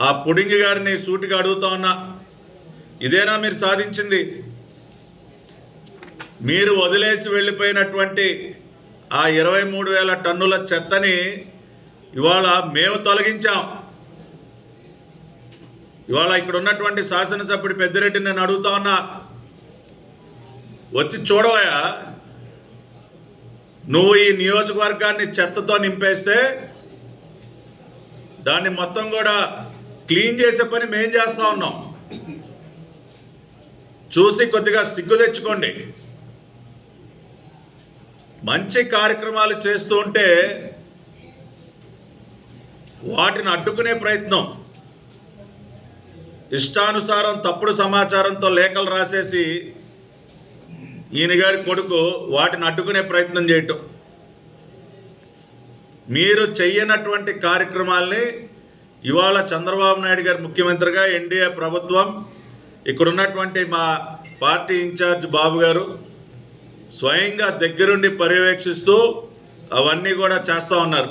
ఆ పుడింగి గారిని సూటిగా అడుగుతా ఉన్నా ఇదేనా మీరు సాధించింది? మీరు వదిలేసి వెళ్ళిపోయినటువంటి ఆ ఇరవై మూడు వేల టన్నుల చెత్తని ఇవాళ మేము తొలగించాం. ఇవాళ ఇక్కడ ఉన్నటువంటి శాసనసభ్యుడు పెద్దిరెడ్డి నేను అడుగుతా ఉన్నా వచ్చి చూడవయా నువ్వు ఈ నియోజకవర్గాన్ని చెత్తతో నింపేస్తే దాన్ని మొత్తం కూడా క్లీన్ చేసే పని మేం చేస్తా ఉన్నాం. చూసి కొద్దిగా సిగ్గు తెచ్చుకోండి. మంచి కార్యక్రమాలు చేస్తూ ఉంటే వాటిని అడ్డుకునే ప్రయత్నం. ఇష్టానుసారం తప్పుడు సమాచారంతో లేఖలు రాసేసి ఈయన గారి కొడుకు వాటిని అడ్డుకునే ప్రయత్నం చేయటం. మీరు చెయ్యనటువంటి కార్యక్రమాల్ని ఇవాళ చంద్రబాబు నాయుడు గారు ముఖ్యమంత్రిగా ఎన్డీఏ ప్రభుత్వం ఇక్కడ ఉన్నటువంటి మా పార్టీ ఇన్ఛార్జ్ బాబు గారు స్వయంగా దగ్గరుండి పర్యవేక్షిస్తూ అవన్నీ కూడా చేస్తూ ఉన్నారు.